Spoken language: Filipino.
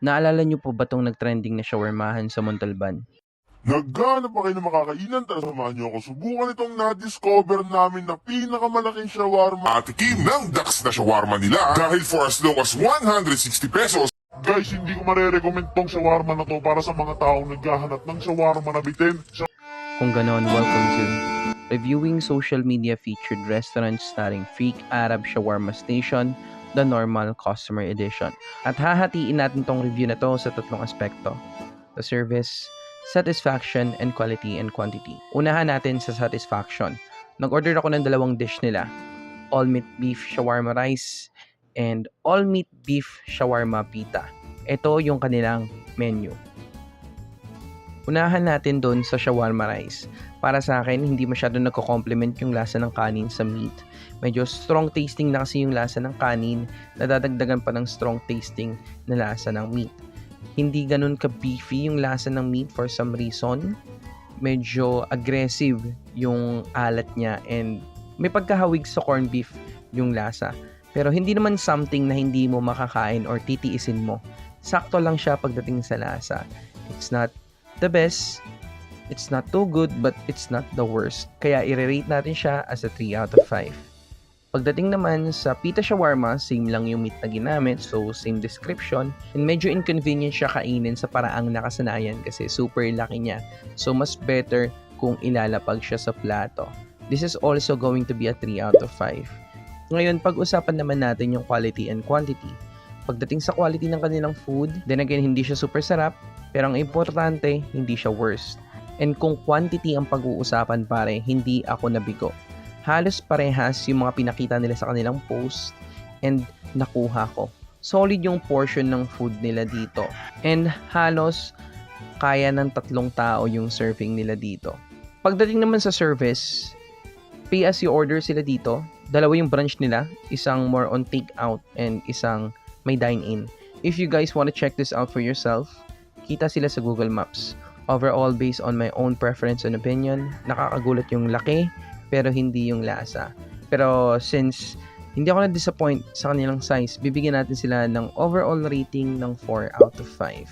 Naalala niyo po ba tong nagtrending na shawarmahan sa Montalban? Naghanap pa kayo ng makakainan, tara samahan niyo ako. Subukan itong na-discover namin na pinakamalaking shawarma. Atikim ng Dax na shawarma nila dahil for as low as 160 pesos. Guys, hindi ko marerecommend tong shawarma na to para sa mga taong naghahanap ng shawarma na bitin. Kung ganon, welcome to Reviewing Social Media Featured Restaurants starring Freak Arab Shawarma Station, the Normal Customer Edition. At hahatiin natin tong review na to sa tatlong aspekto. The service, satisfaction, and quality and quantity. Unahan natin sa satisfaction. Nag-order ako ng dalawang dish nila. All meat beef shawarma rice and all meat beef shawarma pita. Ito yung kanilang menu. Unahan natin doon sa shawarma rice. Para sa akin, hindi masyado nagko-complement yung lasa ng kanin sa meat. Medyo strong tasting na kasi yung lasa ng kanin, nadadagdagan pa ng strong tasting na lasa ng meat. Hindi ganun ka-beefy yung lasa ng meat for some reason. Medyo aggressive yung alat niya and may pagkahawig sa corned beef yung lasa. Pero hindi naman something na hindi mo makakain or titiisin mo. Sakto lang siya pagdating sa lasa. It's not the best, it's not too good, but it's not the worst. Kaya i-rate natin siya as a 3 out of 5. Pagdating naman sa pita shawarma, same lang yung meat na ginamit, so same description. And medyo inconvenient siya kainin sa paraang nakasanayan kasi super laki niya. So mas better kung ilalapag siya sa plato. This is also going to be a 3 out of 5. Ngayon, pag-usapan naman natin yung quality and quantity. Pagdating sa quality ng kanilang food, then again, hindi siya super sarap, pero ang importante, hindi siya worst. And kung quantity ang pag-uusapan pare, hindi ako nabigo. Halos parehas yung mga pinakita nila sa kanilang post and nakuha ko. Solid yung portion ng food nila dito. And halos kaya ng tatlong tao yung serving nila dito. Pagdating naman sa service, pay as you order sila dito. Dalawa yung branch nila, isang more on take out and isang may dine-in. If you guys want to check this out for yourself, kita sila sa Google Maps. Overall, based on my own preference and opinion, nakakagulat yung laki, pero hindi yung lasa. Pero since hindi ako na-disappoint sa kanilang size, bibigyan natin sila ng overall rating ng 4 out of 5.